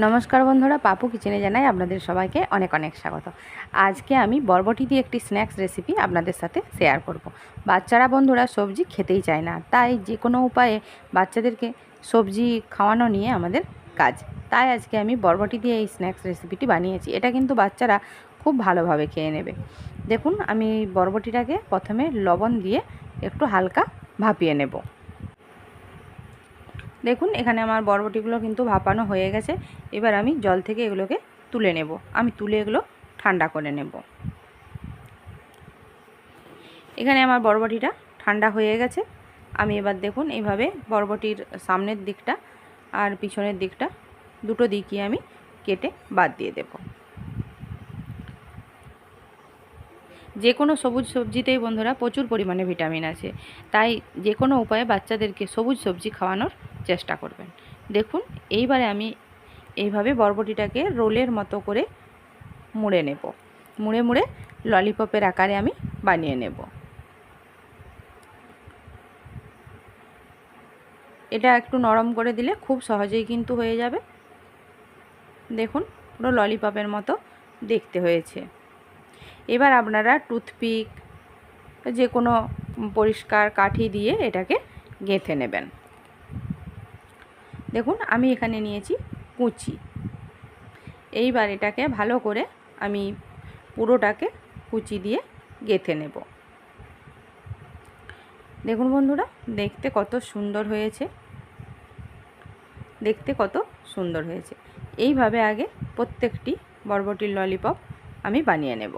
নমস্কার বন্ধুরা, পাপু কিচেনে জানাই আপনাদের সবাইকে অনেক অনেক স্বাগত। আজকে আমি বরবটি দিয়ে একটি স্ন্যাক্স রেসিপি আপনাদের সাথে শেয়ার করব। বাচ্চারা বন্ধুরা সবজি খেতেই চায় না, তাই যে কোনো উপায়ে বাচ্চাদেরকে সবজি খাওয়ানো নিয়ে আমাদের কাজ। তাই আজকে আমি বরবটি দিয়ে এই স্ন্যাক্স রেসিপিটি বানিয়েছি, এটা কিন্তু বাচ্চারা খুব ভালোভাবে খেয়ে নেবে। দেখুন, আমি বরবটিটাকে প্রথমে লবণ দিয়ে একটু হালকা ভাপিয়ে নেব। দেখুন, এখানে আমার বরবটিগুলো কিন্তু ভাপানো হয়ে গেছে। এবার আমি জল থেকে এগুলোকে তুলে নেব। আমি তুলে এগুলো ঠান্ডা করে নেব। এখানে আমার বরবটিটা ঠান্ডা হয়ে গেছে। আমি এবার দেখুন, এইভাবে বরবটির সামনের দিকটা আর পিছনের দিকটা দুটো দিকই আমি কেটে বাদ দিয়ে দেব। যে কোনো সবুজ সবজিতেই বন্ধুরা প্রচুর পরিমাণে ভিটামিন আছে। তাই যে কোনো উপায়ে বাচ্চাদেরকে সবুজ সবজি খাওয়ানোর চেষ্টা করবেন। দেখুন, এইবারে আমি এইভাবে বরবটিটাকে রোলের মতো করে মুড়ে নেব। মুড়ে মুড়ে ললিপপের আকারে আমি বানিয়ে নেব। এটা একটু নরম করে দিলে খুব সহজেই কিন্তু হয়ে যাবে। দেখুন, পুরো ললিপপের মতো দেখতে হয়েছে। এবার আপনারা টুথপিক যে কোনো পরিষ্কার কাঠি দিয়ে এটাকে গেঁথে নেবেন। দেখুন, আমি এখানে নিয়েছি কুচি। এইবার এটাকে ভালো করে আমি পুরোটাকে কুচি দিয়ে গেঁথে নেব। দেখুন বন্ধুরা, দেখতে কত সুন্দর হয়েছে। দেখতে কত সুন্দর হয়েছে। এইভাবে আগে প্রত্যেকটি বরবটির ললিপপ আমি বানিয়ে নেব।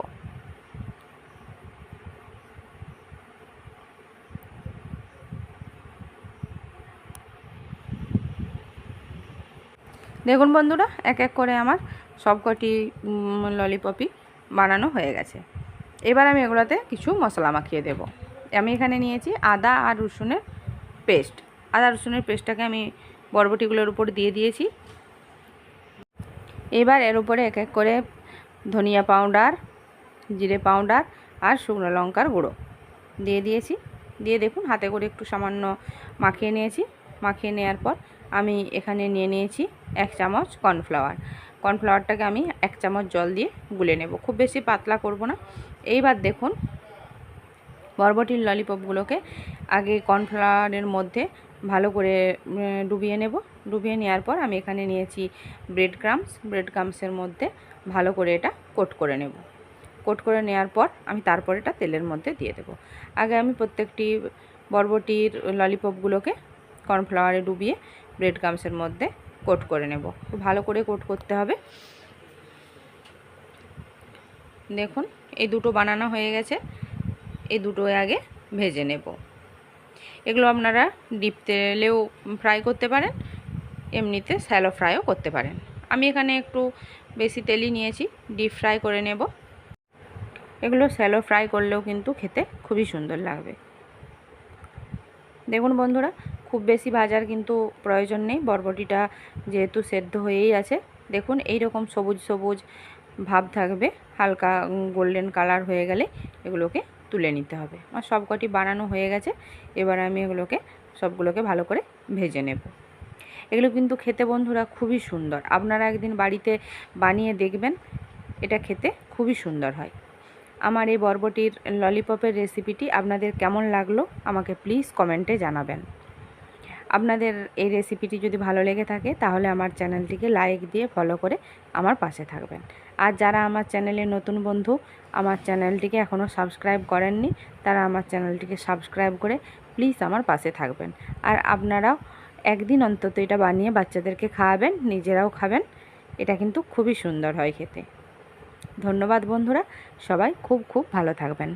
দেখুন বন্ধুরা, এক এক করে আমার সবকটি ললিপপই বানানো হয়ে গেছে। এবার আমি এগুলোতে কিছু মশলা মাখিয়ে দেব। আমি এখানে নিয়েছি আদা আর রসুনের পেস্ট। আদা রসুনের পেস্টটাকে আমি বরবটিগুলোর উপর দিয়ে দিয়েছি। এবার এর উপরে এক এক করে ধনিয়া পাউডার, জিরে পাউডার আর শুকনো লঙ্কার গুঁড়ো দিয়ে দিয়েছি। দিয়ে দেখুন, হাতে করে একটু সামান্য মাখিয়ে নিয়েছি। মাখিয়ে নেওয়ার পর আমি এখানে নিয়ে নিয়েছি এক চামচ কর্নফ্লাওয়ার। কর্নফ্লাওয়ারটাকে আমি এক চামচ জল দিয়ে গুলে নেব। খুব বেশি পাতলা করব না। এইবার দেখুন, বরবটির ললিপপগুলোকে আগে কর্নফ্লাওয়ারের মধ্যে ভালো করে ডুবিয়ে নেব। ডুবিয়ে নেওয়ার পর আমি এখানে নিয়েছি ব্রেড ক্রামস ব্রেড ক্রামসের মধ্যে ভালো করে এটা কোট করে নেব। কোট করে নেওয়ার পর আমি তারপর এটা তেলের মধ্যে দিয়ে দেব। আগে আমি প্রত্যেকটি বরবটির ললিপপগুলোকে কর্নফ্লাওয়ারে ডুবিয়ে ব্রেড ক্রামসের মধ্যে কোট করে নেব। ভালো করে কোট করতে হবে। দেখুন, এই দুটো বানানো হয়ে গেছে। এই দুটো আগে ভেজে নেব। এগুলো আপনারা ডিপ তেলেও ফ্রাই করতে পারেন, এমনিতে স্যালো ফ্রাইও করতে পারেন। আমি এখানে একটু বেশি তেলই নিয়েছি, ডিপ ফ্রাই করে নেব। এগুলো স্যালো ফ্রাই করলেও কিন্তু খেতে খুবই সুন্দর লাগবে। দেখুন বন্ধুরা খুব বেশি ভাজার কিন্তু প্রয়োজন নেই। বরবটিটা যেহেতু সেদ্ধ হয়েই আছে। দেখুন এই রকম সবুজ সবুজ ভাব থাকবে। হালকা গোল্ডেন কালার হয়ে গেলে এগুলোকে তুলে নিতে হবে। আমার সবকটি বানানো হয়ে গেছে। এবার আমি এগুলোকে, সবগুলোকে ভালো করে ভেজে নেব। এগুলো কিন্তু খেতে বন্ধুরা খুবই সুন্দর। আপনারা একদিন বাড়িতে বানিয়ে দেখবেন, এটা খেতে খুবই সুন্দর হয়। আমার এই বরবটির ললিপপের রেসিপিটি আপনাদের কেমন লাগল, আমাকে প্লিজ কমেন্টে জানাবেন। আপনাদের এই রেসিপিটি যদি ভালো লেগে থাকে, তাহলে আমার চ্যানেলটিকে লাইক দিয়ে ফলো করে আমার পাশে থাকবেন। আর যারা আমার চ্যানেলে নতুন বন্ধু, আমার চ্যানেলটিকে এখনও সাবস্ক্রাইব করেননি, তারা আমার চ্যানেলটিকে সাবস্ক্রাইব করে প্লিজ আমার পাশে থাকবেন। আর আপনারাও একদিন অন্তত এটা বানিয়ে বাচ্চাদেরকে খাওয়াবেন, নিজেরাও খাবেন। এটা কিন্তু খুবই সুন্দর হয় খেতে। ধন্যবাদ বন্ধুরা, সবাই খুব খুব ভালো থাকবেন।